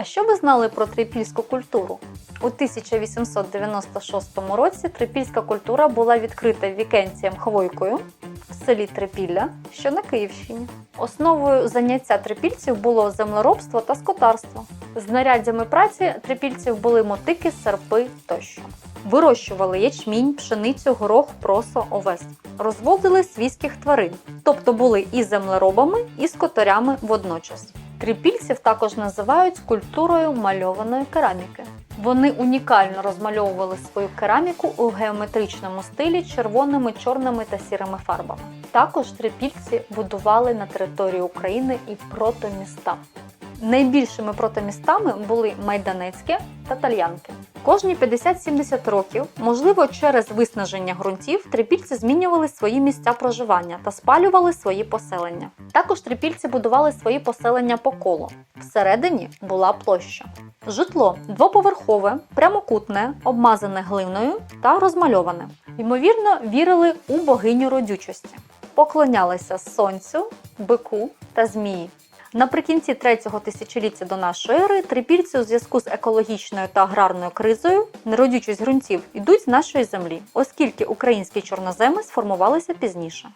А що ви знали про трипільську культуру? У 1896 році трипільська культура була відкрита Вікенцієм Хвойкою в селі Трипілля, що на Київщині. Основою заняття трипільців було землеробство та скотарство. Знаряддями праці трипільців були мотики, серпи тощо. Вирощували ячмінь, пшеницю, горох, просо, овес. Розводили свійських тварин, тобто були і землеробами, і скотарями водночас. Трипільців також називають культурою мальованої кераміки. Вони унікально розмальовували свою кераміку у геометричному стилі червоними, чорними та сірими фарбами. Також трипільці будували на території України і протоміста. Найбільшими протомістами були Майданецьке та Тальянки. Кожні 50-70 років, можливо, через виснаження ґрунтів, трипільці змінювали свої місця проживання та спалювали свої поселення. Також трипільці будували свої поселення по колу. Всередині була площа. Житло двоповерхове, прямокутне, обмазане глиною та розмальоване. Ймовірно, вірили у богиню родючості, поклонялися сонцю, бику та змії. Наприкінці третього тисячоліття до нашої ери трипільці у зв'язку з екологічною та аграрною кризою, неродючість ґрунтів, йдуть з нашої землі, оскільки українські чорноземи сформувалися пізніше.